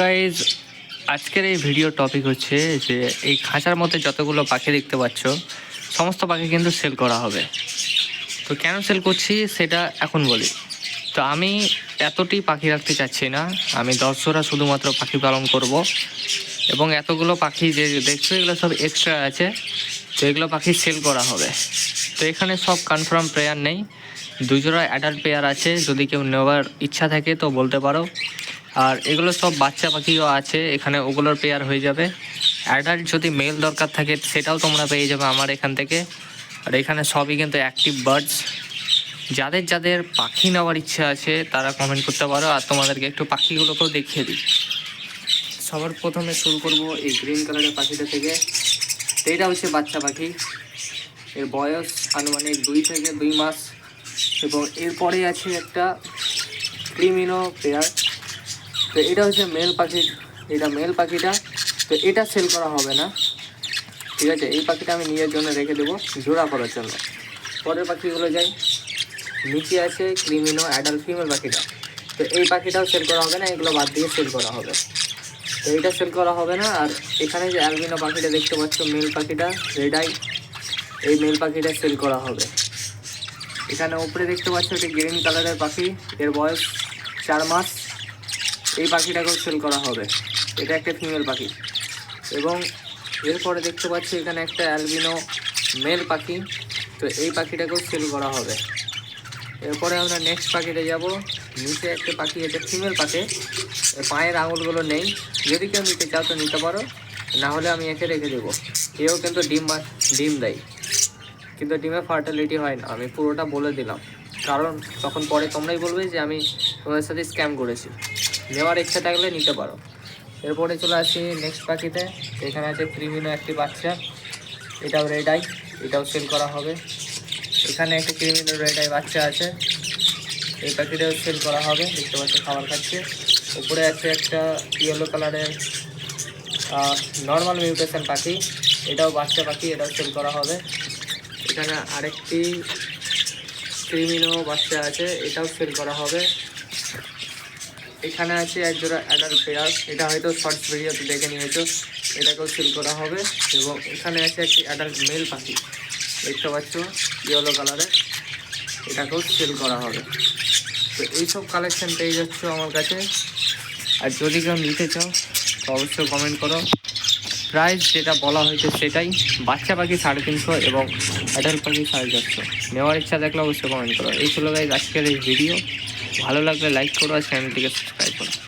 Guys আজকের এই video topic হচ্ছে যে এই খাঁচার মধ্যে যতগুলো পাখি দেখতে পাচ্ছ, সমস্ত পাখি কিন্তু সেল করা হবে। তো কেন সেল করছি সেটা এখন বলি। তো আমি এতটি পাখি রাখতে চাচ্ছি না, আমি দশ জোড়া শুধুমাত্র পাখি পালন করব। এবং এতগুলো পাখি যে দেখছ, এগুলো সব এক্সট্রা আছে, তো এগুলো পাখি সেল করা হবে। তো এখানে সব কনফার্ম প্লেয়ার নেই, দুজোড়া অ্যাডাল্ট পেয়ার আছে, যদি কেউ নেওয়ার ইচ্ছা থাকে তো বলতে পারো। আর এগুলো সব বাচ্চা পাখিও আছে, এখানে ওগুলোর পেয়ার হয়ে যাবে। অ্যাডাল্ট যদি মেল দরকার থাকে, সেটাও তোমরা পেয়ে যাবে আমার এখান থেকে। আর এখানে সবই কিন্তু অ্যাক্টিভ বার্ডস যাদের যাদের পাখি নেওয়ার ইচ্ছা আছে, তারা কমেন্ট করতে পারো, আর তোমাদেরকে একটু পাখিগুলোকেও দেখিয়ে দিই। সবার প্রথমে শুরু করব এই গ্রিন কালারের পাখিটা থেকে। এটা হচ্ছে বাচ্চা পাখি। এর বয়স আনুমানিক দুই থেকে দুই মাস। এবং এরপরে আছে একটা ক্রিমিনো পেয়ার তো এটা হচ্ছে মেল পাখি এটা মেল পাখিটা, তো এটা সেল করা হবে না। ঠিক আছে? এই পাখিটা আমি নিজের জন্য রেখে দেবো, জোড়া করার জন্য। পরের পাখিগুলো যাই। নিচে আছে ক্রিমিনো অ্যাডাল্ট ফিমেল পাখিটা। তো এই পাখিটাও সেল করা হবে না, এগুলো বাদ দিয়ে সেল করা হবে। তো এইটা সেল করা হবে না, আর এখানে যে অ্যালবিনো পাখিটা দেখতে পাচ্ছ মেল পাখিটা রেডাই এই মেল পাখিটা সেল করা হবে। এখানে উপরে দেখতে পাচ্ছ এটি গ্রিন কালারের পাখি, এর বয়স চার মাস। এই পাখিটাকেও সেল করা হবে। এটা একটা ফিমেল পাখি। এবং এরপরে দেখতে পাচ্ছি এখানে একটা অ্যালবিনো মেল পাখি। তো এই পাখিটাকেও সেল করা হবে। এরপরে আমরা নেক্সট পাখিতে যাব। নিচে একটা পাখি, এটা ফিমেল পাখি। পায়ের আঙুলগুলো নেই। যদি কেউ নিতে চাও তো নিতে পারো। না হলে আমি একে রেখে দেবো। এও কিন্তু ডিম ডিম দেয়। কিন্তু ডিমে ফার্টিলিটি হয় না। আমি পুরোটা বলে দিলাম। কারণ তখন পরে তোমরাই বলবে যে আমি তোমাদের সাথে স্ক্যাম করেছি। নেওয়ার ইচ্ছা থাকলে নিতে পারো। এরপরে চলে আসি নেক্সট পাখিতে। এখানে আছে ক্রিমিনো একটি বাচ্চা। এটাও রেড আই এটাও সেল করা হবে। এখানে একটা ক্রিমিনো রেড আই বাচ্চা আছে। এই পাখিটাও সেল করা হবে। দেখতে পাচ্ছ, খাবার খাচ্ছে। উপরে আছে একটা ইয়েলো কালারের নর্মাল মিউটেশন পাখি। এটাও বাচ্চা পাখি, এটাও সেল করা হবে। এখানে আরেকটি ক্রিমিনো বাচ্চা আছে, এটাও সেল করা হবে। এখানে আছে এক জোড়া অ্যাডাল্ট পেয়ার এটা হয়তো শর্টস ভিডিওতে দেখে নিয়েছো। এটাকেও সেল করা হবে এবং এখানে আছে একটি অ্যাডাল্ট মেল পাখি। দেখতে পাচ্ছ ইয়েলো কালারের এটাকেও সেল করা হবে। তো এইসব কালেকশন পেয়ে যাচ্ছ আমার কাছে। আর যদি কেউ নিতে চাও, তো অবশ্যই কমেন্ট করো। প্রাইস যেটা বলা হয়েছে সেটাই। বাচ্চা পাখি সাড়ে তিনশো এবং অ্যাডাল্ট পাখি সাড়ে চারশো। নেওয়ার ইচ্ছা থাকলে অবশ্যই কমেন্ট করো। এই ছিল গাইজ আজকের এই ভিডিও ভালো লাগলে লাইক করো আর চ্যানেলটিকে সাবস্ক্রাইব করো।